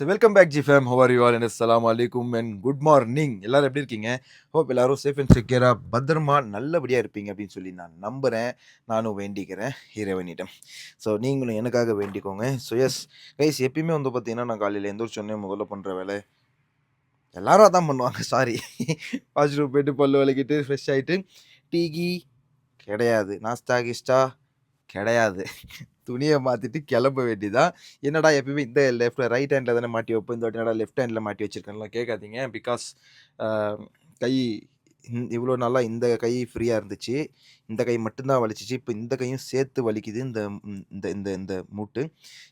So welcome back G fam how are you all and அஸ்லாம் வலைக்கும் and good morning எல்லாரும் எப்படி இருக்கீங்க? ஹோப் எல்லாரும் சேஃப் அண்ட் செக்யூராக பத்திரமா நல்லபடியாக இருப்பீங்க அப்படின்னு சொல்லி நான் நம்புகிறேன் நானும் வேண்டிக்கிறேன் இறைவனிடம். ஸோ நீங்களும் எனக்காக வேண்டிக்கோங்க. ஸோ எஸ் கைஸ் எப்பயுமே வந்து பார்த்தீங்கன்னா நான் காலையில் எந்திரிச்சோன்னே முதல்ல பண்ணுற வேலை எல்லாரும் அதான் பண்ணுவாங்க. சாரி வாஷ்ரூம் போயிட்டு பல்லு விளக்கிட்டு ஃப்ரெஷ் ஆகிட்டு டீ கீ கிடையாது. நாஸ்தா கிஸ்டா கிடையாது. துணியை மாற்றிட்டு கிளம்ப வேண்டியதான் என்னடா எப்பயுமே இந்த லெஃப்ட் ரைட் ஹேண்டில் தானே மாட்டி வைப்போம் இந்த வாட்டி என்னடா லெஃப்ட் ஹேண்டில் மாட்டி வச்சிருக்கேன்லாம் கேட்காதீங்க. பிகாஸ் கை இவ்வளோ நல்லா இந்த கை ஃப்ரீயாக இருந்துச்சு. இந்த கை மட்டும்தான் வலிச்சிச்சு. இப்போ இந்த கையும் சேர்த்து வலிக்குது. இந்த இந்த இந்த இந்த மூட்டு.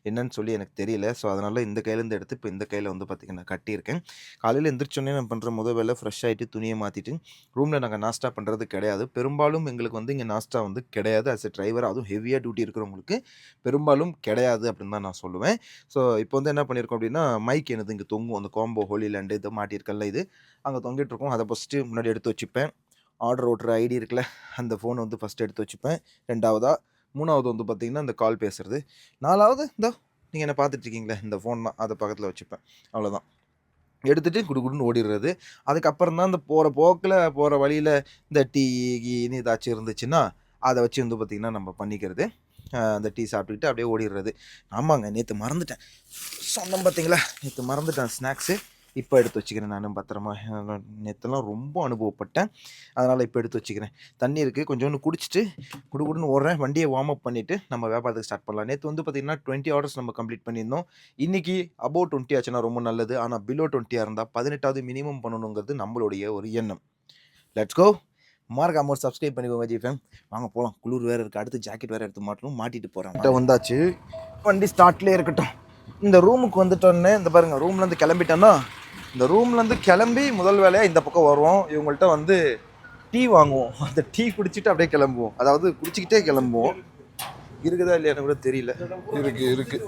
என்னன்னு சொல்லி எனக்கு தெரியல. ஸோ அதனால் இந்த கையிலேருந்து எடுத்து இப்போ இந்த கையில் வந்து பார்த்திங்கன்னா கட்டியிருக்கேன். காலையில் எந்திரிச்சோன்னே நான் பண்ணுற முத வேலை ஃப்ரெஷ் ஆகிட்டு துணியை மாற்றிட்டு ரூமில் நாங்கள் நாஸ்டா பண்ணுறது கிடையாது. பெரும்பாலும் எங்களுக்கு வந்து இங்கே நாஸ்டா வந்து கிடையாது. அஸ் எ டிரைவர் அதுவும் ஹெவியாக டியூட்டி இருக்கிறவங்களுக்கு பெரும்பாலும் கிடையாது அப்படின்னு தான் நான் சொல்லுவேன். ஸோ இப்போ வந்து என்ன பண்ணியிருக்கோம் அப்படின்னா மைக் எனது இங்கே தொங்கும். அந்த காம்போ ஹோலிலேண்டு இது மாட்டியிருக்கல இது. அங்கே தொங்கிட்டு இருக்கோம். அதை ஃபஸ்ட்டு முன்னாடி எடுத்து வச்சுப்பேன். ஆர்டர் ஓட்டுற ஐடி இருக்குல்ல அந்த ஃபோனை வந்து ஃபஸ்ட்டு எடுத்து வச்சுப்பேன். ரெண்டாவதாக மூணாவது வந்து பார்த்திங்கன்னா இந்த கால் பேசுறது. நாலாவது இந்த நீங்கள் என்ன பார்த்துட்ருக்கீங்களே இந்த ஃபோன் தான் அதை பக்கத்தில் வச்சுப்பேன். அவ்வளோதான் எடுத்துகிட்டு குடுகுடுன்னு ஓடிடுறது. அதுக்கப்புறம் தான் இந்த போகிற போக்கில் போகிற வழியில் இந்த டீ கீன்னு ஏதாச்சும் இருந்துச்சுன்னா அதை வச்சு வந்து பார்த்திங்கன்னா நம்ம பண்ணிக்கிறது. அந்த டீ சாப்பிட்டுக்கிட்டு அப்படியே ஓடிடுறது. ஆமாங்க நேற்று மறந்துட்டேன். சொன்னோம் பார்த்தீங்களா நேற்று மறந்துட்டேன் ஸ்நாக்ஸு இப்போ எடுத்து வச்சுக்கிறேன் நானும் பத்திரமா. நேற்றுலாம் ரொம்ப அனுபவப்பட்டேன். அதனால் இப்போ எடுத்து வச்சுக்கிறேன். தண்ணி இருக்குது கொஞ்சோண்டு குடிச்சிட்டு குடுகுடுன்னு ஓடுறேன். வண்டியை வார்ம் அப் பண்ணிவிட்டு நம்ம வியாபாரத்துக்கு ஸ்டார்ட் பண்ணலாம். நேற்று வந்து பார்த்திங்கன்னா டுவெண்ட்டி ஆர்டர்ஸ் நம்ம கம்ப்ளீட் பண்ணியிருந்தோம். இன்றைக்கி அபோவ் டுவெண்ட்டி ஆச்சுன்னா ரொம்ப நல்லது. ஆனால் பிலோ டுவெண்ட்டியாக இருந்தால் பதினெட்டாவது மினிமம் பண்ணணுங்கிறது நம்மளுடைய ஒரு எண்ணம். லெட்ஸ் கோ மறக்காம ஒரு சப்ஸ்கிரைப் பண்ணிக்கோங்க ஜிஃபேம் வாங்க போகலாம் குளிர் வேறு இருக்குது அடுத்து ஜாக்கெட் வேறு எடுத்து மாட்டணும். மாட்டிட்டு போகிறேன் வந்தாச்சு. வண்டி ஸ்டார்ட்லேயே இருக்கட்டும். இந்த ரூமுக்கு வந்துட்டோன்னே இந்த பாருங்க ரூம்லேருந்து கிளம்பிட்டோன்னா இந்த ரூம்லேருந்து கிளம்பி முதல் வேலையாக இந்த பக்கம் வருவோம். இவங்கள்ட்ட வந்து டீ வாங்குவோம். அந்த டீ குடிச்சிட்டு அப்படியே கிளம்புவோம். அதாவது குடிச்சிக்கிட்டே கிளம்புவோம். இருக்குதா இல்லையான்னு கூட தெரியல. இருக்கு இருக்கு.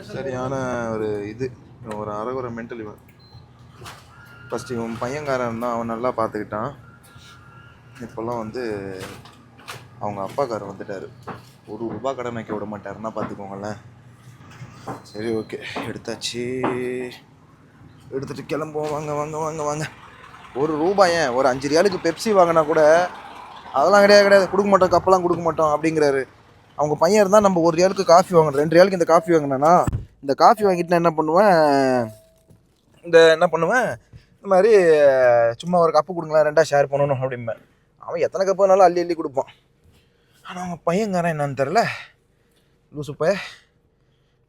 சரியான ஒரு இது. ஒரு அறகுறை மென்டல் இவன். ஃபஸ்ட்டு இவன் பையன்காரன் தான். அவன் நல்லா பார்த்துக்கிட்டான். இப்போல்லாம் வந்து அவங்க அப்பாக்காரர் வந்துட்டார். ஒரு ரூபா கடன் வைக்க விட மாட்டாருன்னா பார்த்துக்கோங்களேன். சரி ஓகே எடுத்தாச்சு. எடுத்துகிட்டு கிளம்புவோம். வாங்க வாங்க வாங்க வாங்க. ஒரு ரூபாய் ஏன்? ஒரு அஞ்சு ரியாலுக்கு பெப்சி வாங்கினா கூட அதெல்லாம் கிடையாது கிடையாது. கொடுக்க மாட்டோம் கப்பெல்லாம் கொடுக்க மாட்டோம் அப்படிங்கிறாரு. அவங்க பையன் இருந்தால் நம்ம ஒரு ரியாலுக்கு காஃபி வாங்கினோம் ரெண்டு ரியாலுக்கு இந்த காஃபி வாங்கினேன்னா இந்த காஃபி வாங்கிட்டு நான் என்ன பண்ணுவேன்? இந்த என்ன பண்ணுவேன்? இந்த மாதிரி சும்மா ஒரு கப்பு கொடுங்களேன் ரெண்டாக ஷேர் பண்ணணும் அப்படிம்பேன். அவன் எத்தனை கப்பு வேணாலும் அள்ளி அள்ளி கொடுப்பான். ஆனால் அவன் பையன்காரன் என்னன்னு தெரில லூசு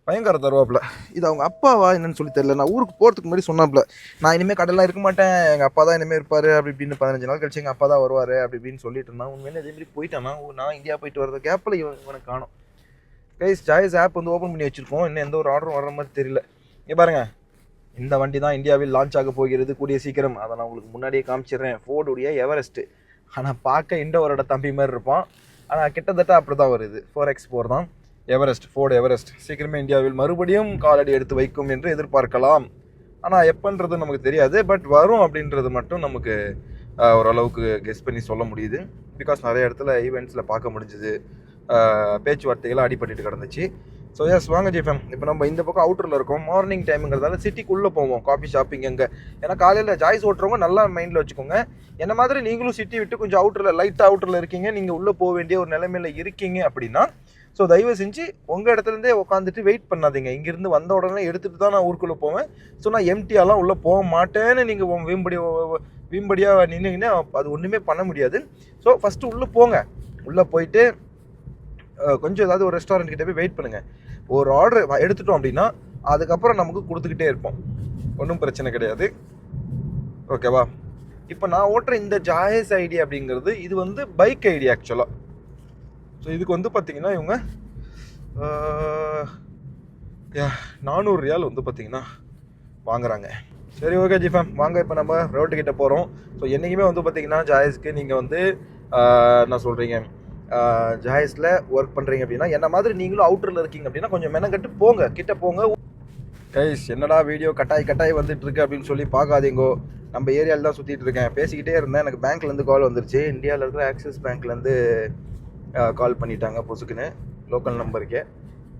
பயங்கர தருவாப்புல. இது அவங்க அப்பாவா என்னன்னு சொல்லி தெரியல. நான் ஊருக்கு போகிறதுக்கு முன்னாடி சொன்னாப்புல. நான் இனிமேல் கடலாம் இருக்க மாட்டேன். எங்கள் அப்பா தான் இனிமேல் இருப்பார். அப்படி இப்படின்னு பதினஞ்சு நாள் கழிச்சு எங்கள் அப்பா தான் வருவார். அப்படி இப்படின்னு சொல்லிட்டு இருந்தான். உண்மையிலே இதே மாதிரி போயிட்டானா நான் இந்தியா போயிட்டு வரது கேப்பில் இவன் இவனை காணும். கைஸ் சாய்ஸ் ஆப் வந்து ஓப்பன் பண்ணி வச்சுருக்கோம். இன்னும் எந்த ஒரு ஆர்டரும் வர்ற மாதிரி தெரியல. இங்கே பாருங்கள் இந்த வண்டி தான் இந்தியாவில் லான்ச் ஆக போகிறது. கூடிய சீக்கிரம். அதை நான் உங்களுக்கு முன்னாடியே காமிச்சிடுறேன். ஃபோர்டுடைய எவரெஸ்ட்டு ஆனால் பார்க்க இண்டோவரோட தம்பி மாதிரி இருப்பான். ஆனால் கிட்டத்தட்ட அப்படி தான் வருது. ஃபோர் எக்ஸ் ஃபோர் தான். எவரெஸ்ட் ஃபோர்டு எவரெஸ்ட் சீக்கிரமே இந்தியாவில் மறுபடியும் காலடி எடுத்து வைக்கும் என்று எதிர்பார்க்கலாம். ஆனால் எப்போன்றது நமக்கு தெரியாது. பட் வரும் அப்படின்றது மட்டும் நமக்கு ஓரளவுக்கு கெஸ் பண்ணி சொல்ல முடியுது. பிகாஸ் நிறைய இடத்துல ஈவெண்ட்ஸில் பார்க்க முடிஞ்சுது. பேச்சுவார்த்தைகளாக பேச்சுவார்த்தைகள் அடிபட்டுட்டு கிடந்துச்சு. ஸோ எஸ் வாங்க ஜிஃபம் இப்போ நம்ம இந்த பக்கம் அவுட்டரில் இருக்கோம். மார்னிங் டைமுங்கிறதால சிட்டிக்குள்ளே போவோம். காஃபி ஷாப்பிங் அங்கே ஏன்னா காலையில் ஜாய்ஸ் ஓட்டுறவங்க நல்லா மைண்டில் வச்சுக்கோங்க. என்ன மாதிரி நீங்களும் சிட்டி விட்டு கொஞ்சம் அவுட்டரில் லைட்டாக அவுட்டரில் இருக்கீங்க. நீங்கள் உள்ளே போக வேண்டிய ஒரு நிலைமையில இருக்கீங்க அப்படின்னா ஸோ தயவு செஞ்சு உங்கள் இடத்துலேருந்தே உட்காந்துட்டு வெயிட் பண்ணாதீங்க. இங்கேருந்து வந்த உடனே எடுத்துகிட்டு தான் நான் ஊருக்குள்ளே போவேன். ஸோ நான் எம்டியாலாம் உள்ளே போக மாட்டேன்னு நீங்கள் வீம்படி வீம்படியாக நின்றுங்கன்னா அது ஒன்றுமே பண்ண முடியாது. ஸோ ஃபஸ்ட்டு உள்ளே போங்க. உள்ளே போயிட்டு கொஞ்சம் ஏதாவது ஒரு ரெஸ்டாரண்ட் கிட்டே போய் வெயிட் பண்ணுங்கள் ஒரு ஆர்டர் எடுத்துட்டோம் அப்படின்னா அதுக்கப்புறம் நமக்கு கொடுத்துக்கிட்டே இருப்போம். ஒன்றும் பிரச்சனை கிடையாது. ஓகேவா இப்போ நான் ஓட்டுற இந்த ஜாயஸ் ஐடி அப்படிங்கிறது இது வந்து பைக் ஐடி ஆக்சுவலாக ஸோ இதுக்கு வந்து பார்த்தீங்கன்னா இவங்க நானூறு ரியால் வந்து பார்த்தீங்கன்னா வாங்குறாங்க. சரி ஓகே ஜிஃபம். வாங்க இப்போ நம்ம ரோட்டு கிட்ட போகிறோம் ஸோ என்றைக்குமே வந்து பார்த்தீங்கன்னா ஜாயஸ்க்கு நீங்கள் வந்து என்ன சொல்கிறீங்க ஜாயஸில் ஒர்க் பண்ணுறீங்க அப்படின்னா என்ன மாதிரி நீங்களும் அவுட்டரில் இருக்கீங்க அப்படின்னா கொஞ்சம் மெனக்கட்டு போங்க. கிட்ட போங்க. கைஸ் என்னடா வீடியோ கட்டாய் கட்டாய் வந்துட்டு இருக்கு அப்படின்னு சொல்லி பார்க்காதீங்கோ. நம்ம ஏரியாவில் தான் சுற்றிட்டு இருக்கேன். பேசிக்கிட்டே இருந்தேன். எனக்கு பேங்க்லேருந்து கால் வந்துருச்சு. இந்தியாவில் இருக்கிற ஆக்சிஸ் பேங்க்லேருந்து கால் பண்ணிட்டாங்க பொசுக்குன்னு. லோக்கல் நம்பருக்கே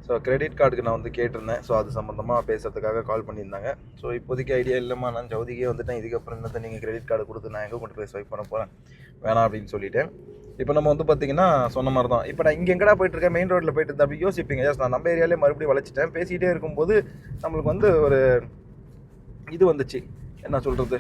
ஸோ கிரெடிட் கார்டுக்கு நான் வந்து கேட்டிருந்தேன். ஸோ அது சம்மந்தமாக பேசுகிறதுக்காக கால் பண்ணியிருந்தாங்க. ஸோ இப்போதைக்கு ஐடியா இல்லைம்மா. நான் ஜவுதிக்கே வந்துட்டேன். இதுக்கப்புறம் என்னத்தை நீங்கள் கிரெடிட் கார்டு கொடுத்து நான் எங்கே கொண்டு போய் ஸ்வைப் பண்ண போகிறேன் வேணாம் அப்படின்னு சொல்லிட்டேன் இப்போ நம்ம வந்து பார்த்தீங்கன்னா சொன்ன மாதிரி தான் இப்போ நான் இங்கே எங்கடா போயிட்டுருக்கேன்? மெயின் ரோட்டில் போயிட்டு இருந்தேன் அப்படி யோசிப்பீங்க. எஸ் நான் நம்ம ஏரியாலே மறுபடியும் வளைச்சிட்டேன் பேசிகிட்டே இருக்கும்போது நம்மளுக்கு வந்து ஒரு இது வந்துச்சு. என்ன சொல்கிறது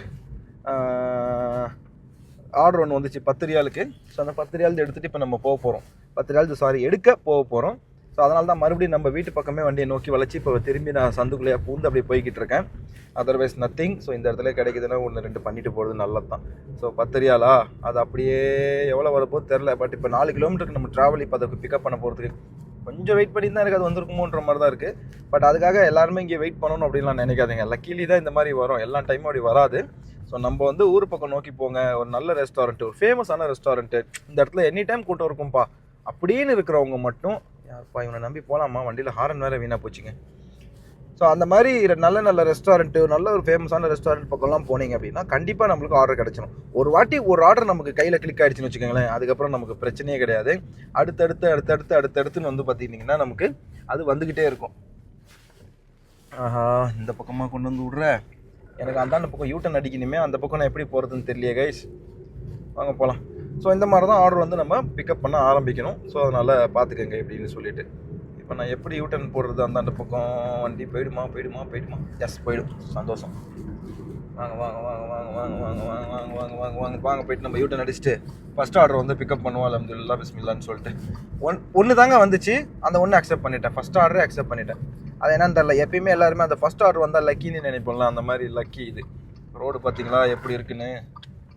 ஆர்டர் ஒன்று வந்துச்சு பத்து ரியாலுக்கு ஸோ அந்த பத்து ரியால் எடுத்துகிட்டு இப்போ நம்ம போக போகிறோம் பத்து ரியால் சாரி எடுக்க போக போகிறோம் ஸோ அதனால தான் மறுபடியும் நம்ம வீட்டு பக்கமே வண்டியை நோக்கி வளைச்சி இப்போ திரும்பி நான் சந்துக்குள்ளேயே பூந்து அப்படியே போய்கிட்டு இருக்கேன். அதர்வைஸ் நத்திங் ஸோ இந்த இடத்துல கிடைக்குதுன்னா ஒன்று ரெண்டு பண்ணிட்டு போகிறது நல்லது தான் ஸோ பத்து ரியாலா அது அப்படியே எவ்வளோ வரப்போ தெரில பட் இப்போ நாலு கிலோமீட்டருக்கு நம்ம ட்ராவல் இப்போ அதை பிக்கப் பண்ண போகிறதுக்கு கொஞ்சம் வெயிட் பண்ணி தான் எனக்கு அது வந்திருக்குமோன்ற மாதிரி தான் இருக்குது பட் அதுக்காக எல்லாருமே இங்கே வெயிட் பண்ணணும் அப்படின்லாம் நினைக்காதீங்க. லக்கீலி தான் இந்த மாதிரி வரும். எல்லா டைமும் அப்படி வராது. ஸோ நம்ம வந்து ஊர் பக்கம் நோக்கி போங்க. ஒரு நல்ல ரெஸ்டாரண்ட் ஒரு ஃபேமஸான ரெஸ்டாரண்ட்டு இந்த இடத்துல எனி டைம் கூட்டம் இருக்கும்ப்பா அப்படின்னு இருக்கிறவங்க மட்டும் யார்ப்பா இவனை நம்பி போகலாமா வண்டியில் ஹாரன் வேறு வீணாக போச்சுங்க. ஸோ அந்த மாதிரி நல்ல நல்ல ரெஸ்டாரண்ட்டு நல்ல ஒரு ஃபேமஸான ரெஸ்டாரண்ட் பக்கம்லாம் போனீங்க அப்படின்னா கண்டிப்பாக நம்மளுக்கு ஆர்டர் கிடச்சிடும் ஒரு வாட்டி ஒரு ஆர்டர் நமக்கு கையில் கிளிக் ஆகிடுச்சின்னு வச்சுக்கோங்களேன் அதுக்கப்புறம் நமக்கு பிரச்சனையே கிடையாது. அடுத்தடுத்து அடுத்தடுத்து அடுத்தடுத்துன்னு வந்து பார்த்தீங்கன்னா நமக்கு அது வந்துக்கிட்டே இருக்கும். ஆஹா இந்த பக்கமாக கொண்டு வந்து விட்ற. எனக்கு அந்தாண்ட பக்கம் யூட்டன் அடிக்கணுமே அந்த பக்கம் நான் எப்படி போகிறதுன்னு தெரியலையே கைஸ் வாங்க போகலாம் ஸோ இந்த மாதிரி தான் ஆர்டர் வந்து நம்ம பிக்கப் பண்ண ஆரம்பிக்கணும். ஸோ அதனால் பார்த்துக்கங்க எப்படின்னு சொல்லிட்டு. இப்போ நான் எப்படி யூட்டன் போடுறது அந்தாண்ட பக்கம்? வண்டி போயிடுமா போயிடுமா போயிடுமா? எஸ் போயிடும். சந்தோஷம். வாங்க வாங்க வாங்க வாங்க வாங்க வாங்க வாங்க வாங்க வாங்க வாங்க வாங்க வாங்க போயிட்டு நம்ம யூட்டன் அடிச்சுட்டு ஃபஸ்ட் ஆர்டர் வந்து பிக்கப் பண்ணுவோம் அலமதுல்லா பிஸ்மில்லான்னு சொல்லிட்டு ஒன் ஒன்று தாங்க வந்துச்சு அந்த ஒன்று அக்செப்ட் பண்ணிட்டேன் ஃபஸ்ட் ஆர்டரே அக்செப்ட் பண்ணிட்டேன் அது என்னன்னு தெரில எப்பயுமே எல்லாருமே அந்த ஃபஸ்ட் ஆர்டர் வந்தால் லக்கின்னு நினைப்போம்ல அந்த மாதிரி லக்கி இது ரோடு பார்த்தீங்களா எப்படி இருக்குன்னு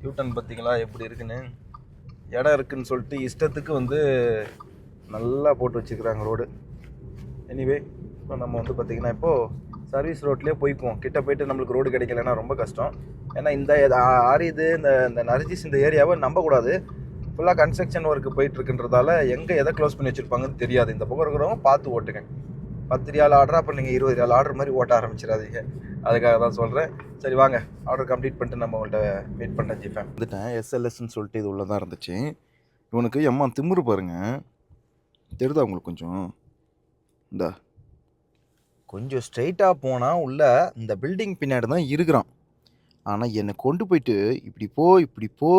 யூட்டன் பார்த்தீங்களா எப்படி இருக்குன்னு இடம் இருக்குன்னு சொல்லிட்டு இஷ்டத்துக்கு வந்து நல்லா போட்டு வச்சுருக்குறாங்க ரோடு எனிவே இப்போ நம்ம வந்து பார்த்திங்கன்னா இப்போது சர்வீஸ் ரோட்லேயே போய்க்குவோம். கிட்ட போயிட்டு நம்மளுக்கு ரோடு கிடைக்கலன்னா ரொம்ப கஷ்டம். ஏன்னா இந்த இது ஆரிது இந்த இந்த நரிஜிஸ் இந்த ஏரியாவை நம்பக்கூடாது. ஃபுல்லாக கன்ஸ்ட்ரக்ஷன் ஒர்க்கு போயிட்டுருக்குன்றதால எங்கே எதை க்ளோஸ் பண்ணி வச்சுருப்பாங்கன்னு தெரியாது. இந்த பக்கம் இருக்கிறவங்க பார்த்து ஓட்டுங்க. பத்து ரியால் ஆர்டர் அப்போ நீங்கள் இருபது ரியால் ஆர்டர் மாதிரி ஓட்ட ஆரம்பிச்சிடாதீங்க. அதுக்காக தான் சொல்கிறேன் சரி வாங்க. ஆர்டர் கம்ப்ளீட் பண்ணிட்டு நம்ம உங்கள்கிட்ட வெயிட் பண்ண ஜிஃபேன் வந்துட்டேன். எஸ்எல்எஸ்ன்னு சொல்லிட்டு இது உள்ளே தான் இருந்துச்சு. இவனுக்கு எம்மா திமுரு பாருங்க. தெரியுதா உங்களுக்கு கொஞ்சம்? இந்த. கொஞ்சம் ஸ்ட்ரைட்டாக போனால் உள்ள இந்த பில்டிங் பின்னாடி தான் இருக்கிறான். ஆனால் என்னை கொண்டு போயிட்டு இப்படி போ இப்படி போ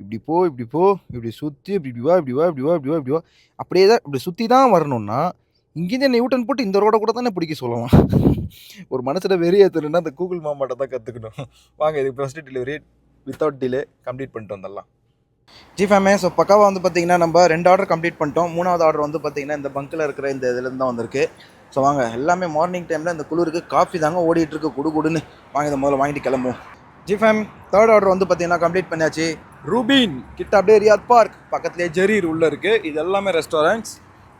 இப்படி போ இப்படி போ இப்படி சுற்றி இப்படி இப்படி வா இப்படி வா இப்படி வா இப்படி வா இப்படி வா. அப்படியே தான் இப்படி சுற்றி தான் வரணும்னா இங்கேருந்து என்னை யூட்டன் போட்டு இந்த ரோட கூட தானே பிடிக்க சொல்லலாம் ஒரு மனசில் வெறியேற்றணுன்னா அந்த கூகுள் மாமாட்ட தான் கற்றுக்கணும் வாங்க இதுக்கு first delivery without delay complete பண்ணிட்டு வந்துடலாம். ஜி ஃபேமே ஸோ பக்காவாக வந்து பார்த்தீங்கன்னா நம்ம ரெண்டு ஆர்டர் கம்ப்ளீட் பண்ணிட்டோம். மூணாவது ஆர்டர் வந்து பார்த்தீங்கன்னா இந்த பங்க்கில் இருக்கிற இந்த இதுலேருந்து தான் வந்திருக்கு. ஸோ வாங்க எல்லாமே மார்னிங் டைமில் இந்த குளிருக்கு காஃபி தாங்க ஓடிட்டு இருக்கு குடு குடுன்னு. வாங்க இதை முதல்ல வாங்கிட்டு கிளம்புவோம். ஜி ஃபேம் தேர்ட் ஆர்டர் வந்து பார்த்தீங்கன்னா கம்ப்ளீட் பண்ணியாச்சு. ரூபின் கிட்ட அப்படியே ரியாத் பார்க் பக்கத்துலேயே ஜெரீர் உள்ளே இருக்குது இது எல்லாமே ரெஸ்டாரண்ட்ஸ்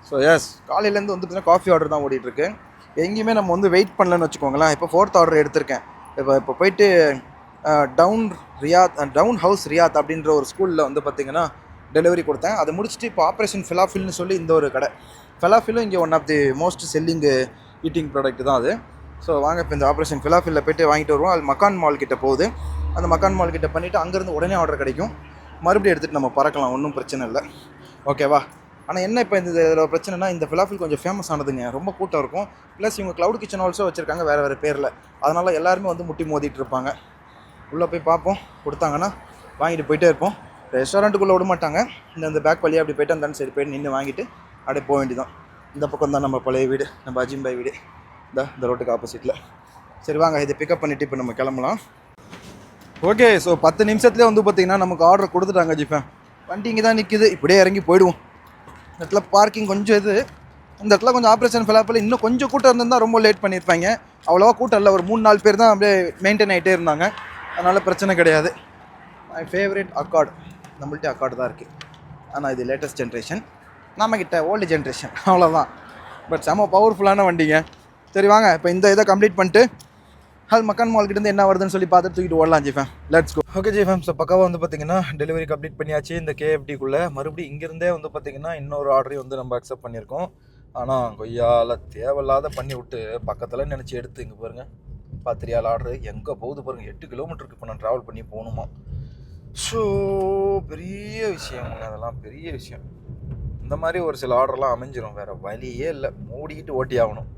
ஸோ எஸ் காலையிலேருந்து வந்து பார்த்தீங்கன்னா காஃபி ஆர்டர் தான் ஓடிட்டுருக்கு. எங்கேயுமே நம்ம வந்து வெயிட் பண்ணலன்னு வச்சுக்கோங்களேன். இப்போ ஃபோர்த் ஆர்டர் எடுத்திருக்கேன். இப்போ இப்போ போயிட்டு town Riyadh town house Riyadh அப்படின்ற ஒரு ஸ்கூலில் வந்து பார்த்தீங்கன்னா டெலிவரி கொடுத்தேன். அதை முடிச்சுட்டு இப்போ ஆப்ரேஷன் ஃபிலாஃபில்னு சொல்லி இந்த ஒரு கடை. ஃபெலாஃபிலும் இங்கே one of the most selling eating product தான் அது. ஸோ வாங்க இப்போ இந்த ஆப்ரேஷன் ஃபிலாஃபிலில் போயிட்டு வாங்கிட்டு வருவோம். அது மக்கான் மால் கிட்ட போகுது. அந்த மக்கான் மால் கிட்ட பண்ணிவிட்டு அங்கேருந்து உடனே ஆர்டர் கிடைக்கும். மறுபடியும் எடுத்துகிட்டு நம்ம பறக்கலாம் ஒன்றும் பிரச்சனை இல்லை. ஓகேவா ஆனால் என்ன இப்போ இந்த இதில் பிரச்சனைனா இந்த ஃபிலாஃபில் கொஞ்சம் ஃபேமஸ் ஆனதுங்க. ரொம்ப கூட்டம் இருக்கும். ப்ளஸ் இவங்க க்ளவுட் கிச்சன் ஆல்சோ வச்சுருக்காங்க வேறு வேறு பேரில். அதனால் எல்லாருமே வந்து முட்டி மோதிட்டு இருப்பாங்க. உள்ளே போய் பார்ப்போம் கொடுத்தாங்கன்னா வாங்கிட்டு போயிட்டே இருப்போம். ரெஸ்டாரண்ட்டுக்குள்ளே விட மாட்டாங்க. இந்த பேக் வழியாக அப்படி போயிட்டு அந்த சைடு போய்ட்டு நின்று வாங்கிட்டு அப்படியே போக வேண்டியதான் இந்த பக்கம் தான் நம்ம பழைய வீடு நம்ம அஜிம்பாய் வீடு. இந்த இந்த ரோட்டுக்கு ஆப்போசிட்டில் சரி வாங்க இதை பிக்கப் பண்ணிவிட்டு இப்போ நம்ம கிளம்பலாம். ஓகே ஸோ பத்து நிமிஷத்துலேயே வந்து பார்த்தீங்கன்னா நமக்கு ஆர்டர் கொடுத்துட்டாங்க ஜிப்பேன் வண்டி இங்கே தான் நிற்கிது இப்படியே இறங்கி போயிடுவோம். இந்த இடத்துல பார்க்கிங் கொஞ்சம் இது. இந்த இடத்துல கொஞ்சம் ஆப்ரேஷன் ஃபிலாப்பில் இன்னும் கொஞ்சம் கூட்டம் இருந்தால் ரொம்ப லேட் பண்ணியிருப்பாங்க. அவ்வளோவா கூட்டம் இல்லை ஒரு மூணு நாலு பேர் தான் அப்படியே மெயின்டைன் ஆகிட்டே இருந்தாங்க. அதனால் பிரச்சனை கிடையாது. மை ஃபேவரேட் அக்கார்டு நம்மள்ட்ட அக்கார்டு தான் இருக்குது ஆனால் இது லேட்டஸ்ட் ஜென்ரேஷன் நம்மக்கிட்ட ஓல்டு ஜென்ரேஷன் அவ்வளோதான் பட் செம பவர்ஃபுல்லான வண்டிங்க. சரி வாங்க. இப்போ இந்த இதை கம்ப்ளீட் பண்ணிட்டு அது மக்கான் மால்கிட்ட இருந்து என்ன வருதுன்னு சொல்லி பார்த்து தூக்கிட்டு ஓடலாம் G fam let's go okay G fam so பக்காவாக வந்து பார்த்தீங்கன்னா டெலிவரி கம்ப்ளீட் பண்ணியாச்சு இந்த கேஎஃப்டிக்குள்ளே மறுபடியும் இங்கேருந்தே வந்து பார்த்தீங்கன்னா இன்னொரு ஆர்டரையும் வந்து நம்ம அக்செப்ட் பண்ணியிருக்கோம். ஆனால் கொய்யால் தேவையில்லாத பண்ணி விட்டு பக்கத்தில் நினச்சி எடுத்து இங்கே பாருங்கள் பத்திரியால் ஆர்டர் எங்கே போகுது பாருங்கள் எட்டு கிலோமீட்டருக்கு இப்போ நான் ட்ராவல் பண்ணி போகணுமா? ஸோ பெரிய விஷயம் அதெல்லாம் பெரிய விஷயம். இந்த மாதிரி ஒரு சில ஆர்டர்லாம் அமைஞ்சிடும் வேறு வழியே இல்லை. மூடிக்கிட்டு ஓட்டி ஆகணும்.